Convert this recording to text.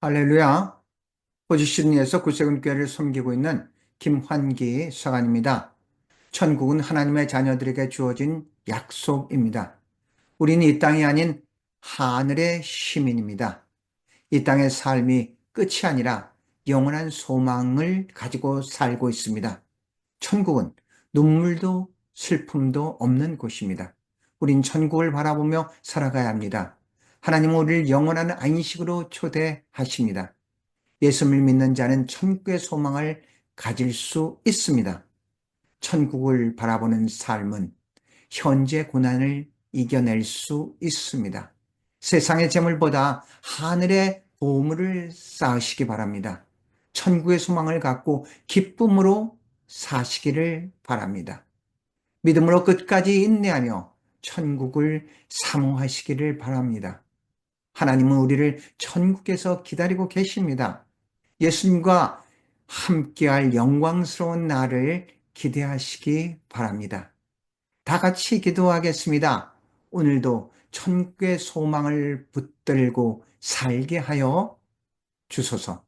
할렐루야. 호주 시드니에서 구세군 교회를 섬기고 있는 김환기 서관입니다. 천국은 하나님의 자녀들에게 주어진 약속입니다. 우리는 이 땅이 아닌 하늘의 시민입니다. 이 땅의 삶이 끝이 아니라 영원한 소망을 가지고 살고 있습니다. 천국은 눈물도 슬픔도 없는 곳입니다. 우린 천국을 바라보며 살아가야 합니다. 하나님은 우리를 영원한 안식으로 초대하십니다. 예수를 믿는 자는 천국의 소망을 가질 수 있습니다. 천국을 바라보는 삶은 현재 고난을 이겨낼 수 있습니다. 세상의 재물보다 하늘의 보물을 쌓으시기 바랍니다. 천국의 소망을 갖고 기쁨으로 사시기를 바랍니다. 믿음으로 끝까지 인내하며 천국을 사모하시기를 바랍니다. 하나님은 우리를 천국에서 기다리고 계십니다. 예수님과 함께할 영광스러운 날을 기대하시기 바랍니다. 다 같이 기도하겠습니다. 오늘도 천국의 소망을 붙들고 살게 하여 주소서.